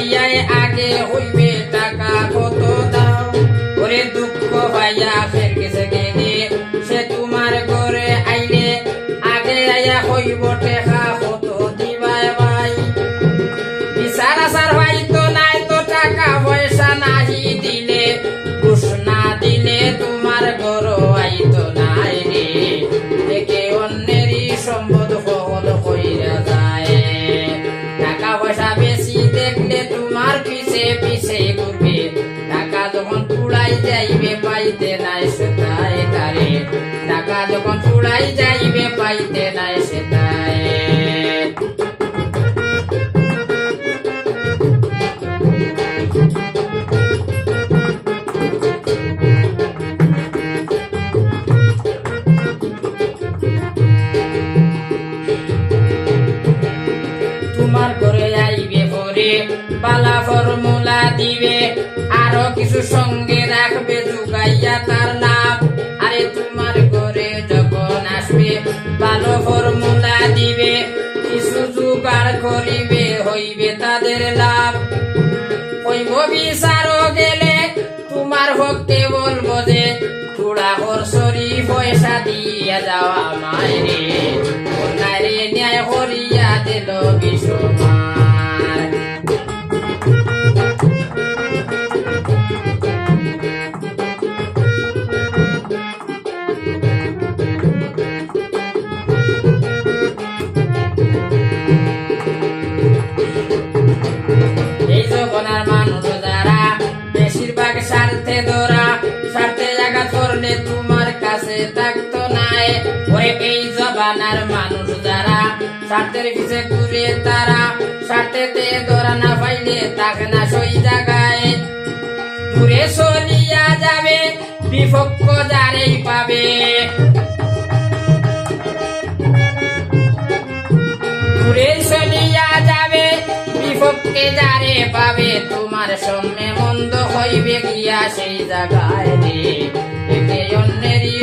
আসিয়াই আগে হইবে টাকা কত দাও ওরে দুঃখ ভাইয়া ফের গেছে গেলে সে তোমার ঘরে আইলে আগে আয়া হইব টেকা। যাইবে পাইতে নাই সেটাই তারে। টাকা যখন পুড়াই যাইবে পাইতে নাই সেটাই কিছু সঙ্গে রাখবে জুগাইয়া তার নাম। আরে তোমার ঘরে যখন আসবে, ভালো ফর্মুলা দিবে, কিছু জোগাড় করিবে, হইবে তাদের লাভ। হইব বিচারও গেলে, তোমার ভক্তে বলব যে তোরা সরি পয়সা দিয়া যাওয়া মায়েরে ন্যায় হরিয়া দিল বিশ্বমার কাছে থাকতো নাই। ওরে এই জবানার মানুষ যারা, স্বার্থের পিছে ঘুরে তারা, স্বার্থেতে ধরা না পাইলে তাকে না সই জায়গায় দূরে চলিয়া যাবে, বিপক্ষ যারেই পাবে। চলিয়া যাবে, বিপক্ষে যারে পাবে, তোমার সামনে মন্দ হইবে গিয়া সেই জায়গায় রে। একে অন্যেরই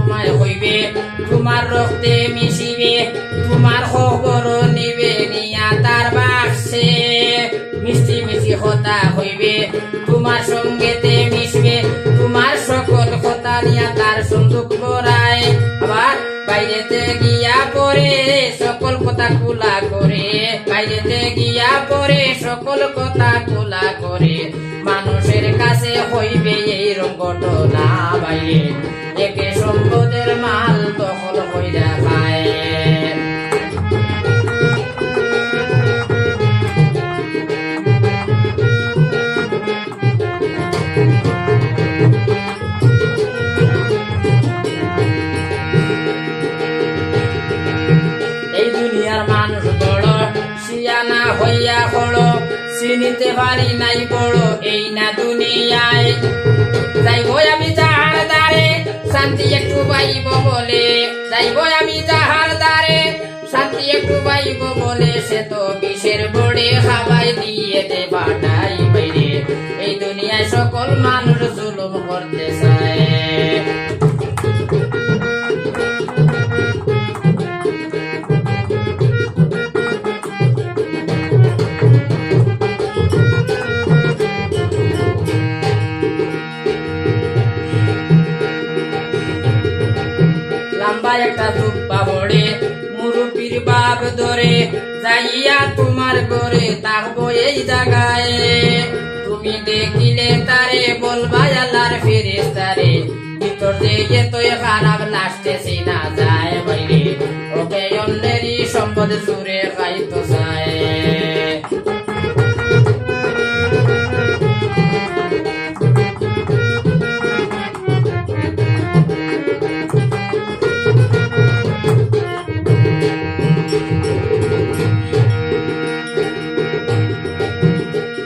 তোমায় হইবে, তোমার রক্তে মিশিবে, তোমার খবর নিবে নিয়া তার বাক্সে। মিষ্টি মিষ্টি কথা হইবে, তোমার সঙ্গেতে মিশবে, তোমার সকল কথা নিয়া তার সন্দুক ভরায় আবার বাইরেতে গিয়া পরে সকল কথা খোলা করে, বাইরেতে গিয়া পরে সকল কথা খোলা করে। মানুষের কাছে হইবে এই ঘটনা বাইরে, একে সম্পদের মাল দখল হইয়া খায় সিয়ানা হইয়া খড় চিনিতে পারি নাই বড়, এই না দুনিয়ায়। যাইব আমি শান্তি একটু পাইব বলে। যাইব আমি যাহার দ্বারে, শান্তি একটু পাইব বলে। সে তো বিষের বড়ে হাবাই দিয়ে দে বাটাই বাইরে। এই দুনিয়ায় সকল মানুষ জুলুম করতে চায়। একটা জুব্বা বড়ে মুরুপির বাপ ধরে যাইয়া তোমার ঘরে থাকব এই জায়গায় তুমি দেখিলে তারে বলবা, আল্লাহর ফেরেস তারে ভিতর দিয়ে তো খারাপ লাস্টে না যায় বাইরে। ওকে অন্যেরই সম্পদ সুরে খাইতো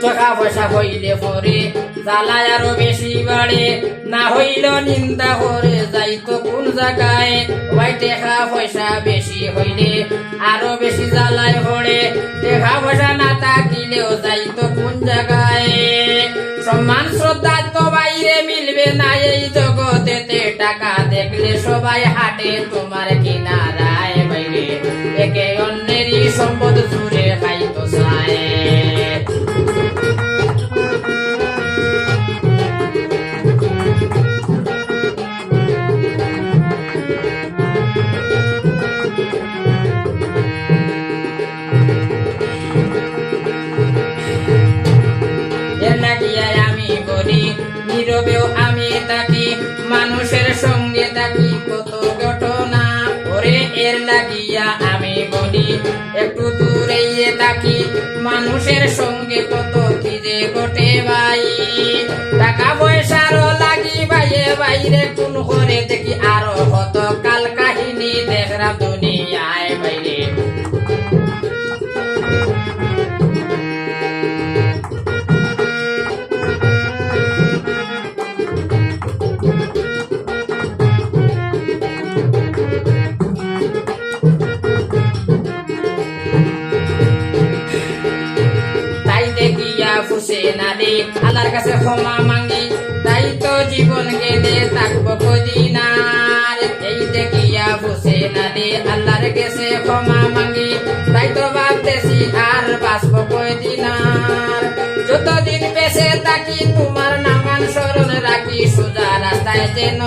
টাকা পয়সা হইলে পরে জ্বালায় আরও বেশি বাড়ে। না হইল নিন্দা করে, যাইতো কোন জায়গায়? ওই টেকা পয়সা বেশি হইলে আরও বেশি জ্বালায় হরে টেকা পয়সা না থাকিলেও যাইতো কোন জায়গায়? সম্মান, শ্রদ্ধা তো বাইরে মিলবে না এই জগতেতে। টাকা দেখলে সবাই হাটে, তোমার আমি বলি, একটু দূরে থাকি মানুষের সঙ্গে কত কি যে ঘটে ভাই। টাকা পয়সারও লাগি বাইয়ে বাইরে কোন করে দেখি আরও কত কাল কাহিনী দেখরা দুনিয়ায় বাইরে। আল্লাহর কাছে ক্ষমা মাঙ্গি, তাই তো জীবন গেলে থাকব কদিনার এই দেখিয়া বসে না রে, আল্লাহর কাছে ক্ষমা মাঙ্গি, তাই তো ভাবতেছি আর বাঁচবো কদিনার যতদিন বেঁচে থাকি, তোমার নামান স্মরণ রাখি, সোজা রাস্তায় যেন